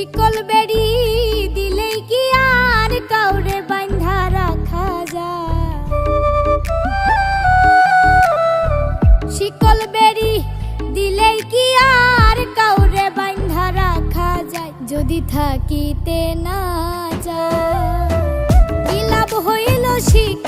শিকল বেড়ি দিলেই কি আর কাউরে বান্ধা রাখা যা শিকল বেড়ি দিলেই কি আর কাউরে বান্ধা রাখা যায়? যদি থাকিতে না যা লাভ হইল শিক